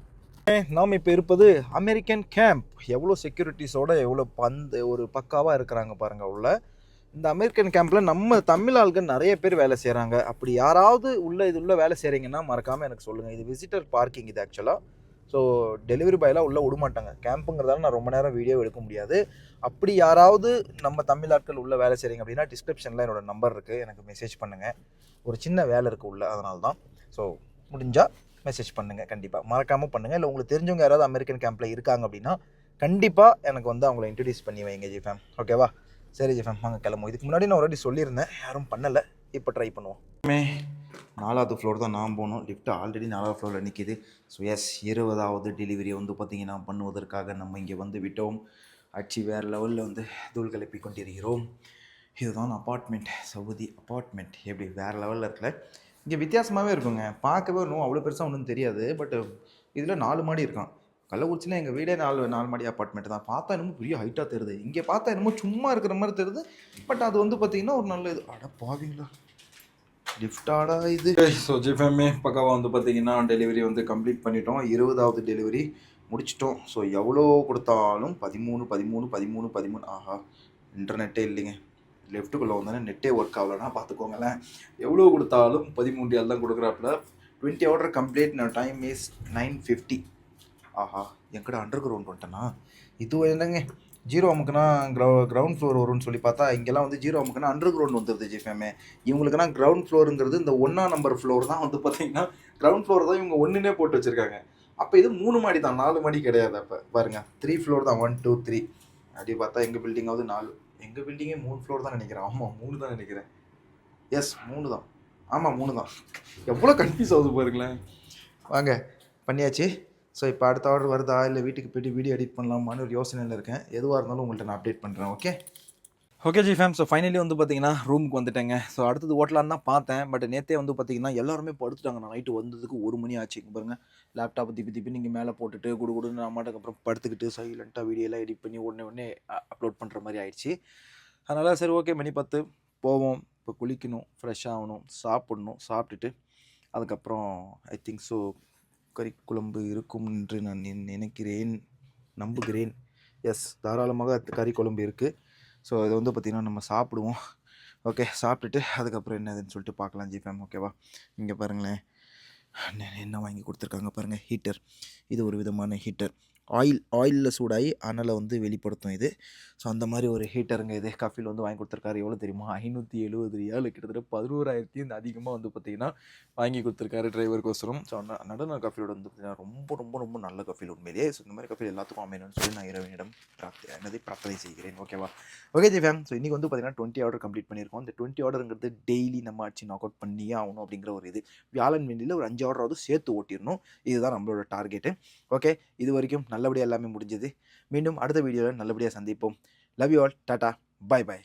நாம் இப்போ இருப்பது அமெரிக்கன் கேம்ப் எவ்வளோ செக்யூரிட்டிஸோட எவ்வளோ பந்து ஒரு பக்காவாக இருக்கிறாங்க பாருங்கள் உள்ள. இந்த அமெரிக்கன் கேம்பில் நம்ம தமிழ் ஆள்கள் நிறைய பேர் வேலை செய்கிறாங்க அப்படி யாராவது உள்ள இது உள்ள வேலை செய்கிறீங்கன்னா மறக்காமல் எனக்கு சொல்லுங்கள் இது விசிட்டர் பார்க்கிங் இது ஆக்சுவலாக ஸோ டெலிவரி பாயெலாம் உள்ளே விட மாட்டாங்க கேம்புங்கிறதால நான் ரொம்ப நேரம் வீடியோ எடுக்க முடியாது. அப்படி யாராவது நம்ம தமிழ் ஆட்கள் உள்ளே வேலை செய்கிறீங்க அப்படின்னா டிஸ்கிரிப்ஷனில் என்னோட நம்பர் இருக்குது எனக்கு மெசேஜ் பண்ணுங்கள் ஒரு சின்ன வேலை இருக்குது உள்ள அதனால தான். ஸோ முடிஞ்சால் மெசேஜ் பண்ணுங்கள் கண்டிப்பாக மறக்காமல் பண்ணுங்கள் இல்லை உங்களுக்கு தெரிஞ்சவங்க யாராவது அமெரிக்கன் கேம்பில் இருக்காங்க அப்படின்னா கண்டிப்பாக எனக்கு வந்து அவங்கள இன்ட்ரடியூஸ் பண்ணி வைங்க ஜிஃபேம் ஓகேவா சரி ஜிஃபேம் வாங்க கிளம்புவோம். இதுக்கு முன்னாடி நான் ஆல்ரெடி சொல்லியிருந்தேன். யாரும் பண்ணலை. இப்போ ட்ரை பண்ணுவோம். நாலாவது ஃப்ளோர் தான் நான் போகணும். லிஃப்ட் ஆல்ரெடி நாலாவது ஃப்ளோரில் நிற்கிது ஸோ எஸ் இருபதாவது டெலிவரி வந்து பார்த்திங்கன்னா பண்ணுவதற்காக நம்ம இங்கே வந்து விட்டோம். ஆட்சி வேறு லெவலில் வந்து தூள் கிளப்பி கொண்டிருக்கிறோம். இதுதான் அப்பார்ட்மெண்ட் சவுதி அப்பார்ட்மெண்ட் எப்படி வேறு லெவலில் இருக்கல. இங்கே வித்தியாசமாகவே இருக்குங்க. பார்க்கவே ஒன்றும் அவ்வளோ பெருசாக ஒன்றும் தெரியாது. பட் இதில் நாலு மாடி இருக்கான். கள்ளக்குறிச்சியில் எங்கள் வீடே நாலு நாலு மாடி அப்பார்ட்மெண்ட் தான். பார்த்தா என்னமோ பெரிய ஹைட்டாக தெரியுது. இங்கே பார்த்தா என்னமோ சும்மா இருக்கிற மாதிரி தெரியுது. பட் அது வந்து பார்த்திங்கன்னா ஒரு நல்ல இது. அட பாவீங்களா? லிஃப்டாடா இது. ஸோ ஜிஃபேமே பக்காவாக வந்து பார்த்தீங்கன்னா டெலிவரி வந்து கம்ப்ளீட் பண்ணிட்டோம். இருபதாவது டெலிவரி முடிச்சிட்டோம். ஸோ எவ்வளோ கொடுத்தாலும் பதிமூணு பதிமூணு பதிமூணு பதிமூணு. ஆஹா இன்டர்நெட்டே இல்லைங்க. லெஃப்ட்டுக்குள்ளே வந்தோன்னே நெட்டே ஒர்க் ஆகலைன்னா பார்த்துக்கோங்களேன் எவ்வளோ கொடுத்தாலும் பதிமூணு தான் கொடுக்குறாப்புல. Twenty order complete time is nine fifty ஆஹா எங்கடா அண்டர் கிரவுண்ட் வந்துட்டேன்னா இது என்னங்க? ஜீரோ அமுக்குனா கிரவு கிரவுண்ட் ஃப்ளோர் வரும்னு சொல்லி பார்த்தா இங்கெல்லாம் வந்து ஜீரோ அமுக்குனா அண்டர் கிரவுண்ட் வந்துடுது ஜிஃபேமே இவங்களுக்குனா கிரவுண்ட் ஃப்ளோருங்கிறது இந்த ஒன்றா நம்பர் ஃப்ளோர் தான் வந்து பார்த்தீங்கன்னா கிரவுண்ட் ஃப்ளோர் தான் இவங்க ஒன்றுனே போட்டு வச்சுருக்காங்க. அப்போ இது மூணு மாடி தான் நாலு மாடி கிடையாது அப்போ. பாருங்க த்ரீ ஃப்ளோர் தான் ஒன் டூ த்ரீ அப்படி பார்த்தா எங்கள் பில்டிங்காவது நாலு. எங்கள் பில்டிங்கே மூணு ஃப்ளோர் தான் நினைக்கிறேன். ஆமாம் மூணு தான் நினைக்கிறேன். எஸ் மூணு தான். ஆமாம் மூணு தான். எவ்வளோ கன்ஃபியூஸ் ஆகுது பாருங்களேன். வாங்க பண்ணியாச்சு. ஸோ இப்போ அடுத்த ஆர்டர் வருதா? இல்லை வீட்டுக்கு போயிட்டு வீடியோ எடிட் பண்ணலாமான்னு ஒரு யோசனையில் இருக்கேன். எதுவாக இருந்தாலும் உங்கள்கிட்ட நான் அப்டேட் பண்ணுறேன் okay okay ji fam so finally வந்து பார்த்தீங்கன்னா ரூமுக்கு வந்துட்டேங்க. ஸோ அடுத்தது ஓட்டலான்னு தான் பார்த்தேன். பட் நேற்றே வந்து பார்த்தீங்கன்னா எல்லாருமே படுத்துட்டாங்க. நான் நைட்டு வந்ததுக்கு ஒரு மணி ஆச்சு. பாருங்கள் லேப்டாப் திப்பி திப்பி நீங்கள் மேலே போட்டுட்டு குடு குடுன்னு நான் மாட்டுக்கு அப்புறம் படுத்துக்கிட்டு சைலண்ட்டாக வீடியோலாம் எடிட் பண்ணி உடனே உடனே அப்லோட் பண்ணுற மாதிரி ஆயிடுச்சு. அதனால் சரி ஓகே மணி பத்து. போவோம். இப்போ குளிக்கணும் ஃப்ரெஷ் ஆகணும் சாப்பிடணும் சாப்பிட்டுட்டு அதுக்கப்புறம் ஐ திங்க் ஸோ கறி குழம்பு இருக்கும் என்று நான் நினைக்கிறேன் நம்புகிறேன். எஸ் தாராளமாக கறி குழம்பு இருக்குது ஸோ அதை வந்து பார்த்திங்கன்னா நம்ம சாப்பிடுவோம். ஓகே சாப்பிட்டுட்டு அதுக்கப்புறம் என்னதுன்னு சொல்லிட்டு பார்க்கலாம் ஜிஃபேம் ஓகேவா இங்கே பாருங்களேன். என்ன வாங்கி கொடுத்துருக்காங்க பாருங்கள் ஹீட்டர் இது ஒரு விதமான ஹீட்டர் ஆயில் ஆயிலில் சூடாகி அனலை வந்து வெளிப்படுத்தும் இது. ஸோ அந்த மாதிரி ஒரு ஹீட்டருங்க இது கஃபில் வந்து வாங்கி கொடுத்துருக்காரு. எவ்வளோ தெரியுமா? ஐநூற்றி எழுபது ரியால். கிட்டத்தட்ட பதினோராயிரத்தி இந்த அதிகமாக வந்து பார்த்தீங்கன்னா வாங்கி கொடுத்துருக்காரு டிரைவருக்கோசரம் ஸோ நடன காஃபியோட வந்து பார்த்தீங்கன்னா ரொம்ப ரொம்ப ரொம்ப நல்ல கஃபில் உண்மையிலேயே. ஸோ இந்த மாதிரி கஃபில் எல்லாத்துக்கும் அமையணும்னு சொல்லி நான் இரவனிடம் பிரார்த்தி என்னதை பிரார்த்தனை செய்கிறேன். ஓகேவா ஓகே ஜி ஸோ இன்றைக்கி வந்து பார்த்தீங்கன்னா டுவெண்ட்டி ஆர்டர் கம்ப்ளீட் பண்ணியிருக்கோம். இந்த டுவெண்ட்டி ஆர்டருங்கிறது டெய்லி நம்ம ஆச்சு நாக் அவுட் பண்ணியே ஆகணும் அப்படிங்கிற ஒரு இது. வியாழன் வெண்டியில் ஒரு அஞ்சு ஆர்டராவது சேர்த்து ஓட்டிடணும். இதுதான் நம்மளோட டார்கெட்டு ஓகே இது வரைக்கும் நல்லபடியாக எல்லாமே முடிஞ்சது. மீண்டும் அடுத்த வீடியோவில் நல்லபடியாக சந்திப்போம். Love you all tata bye bye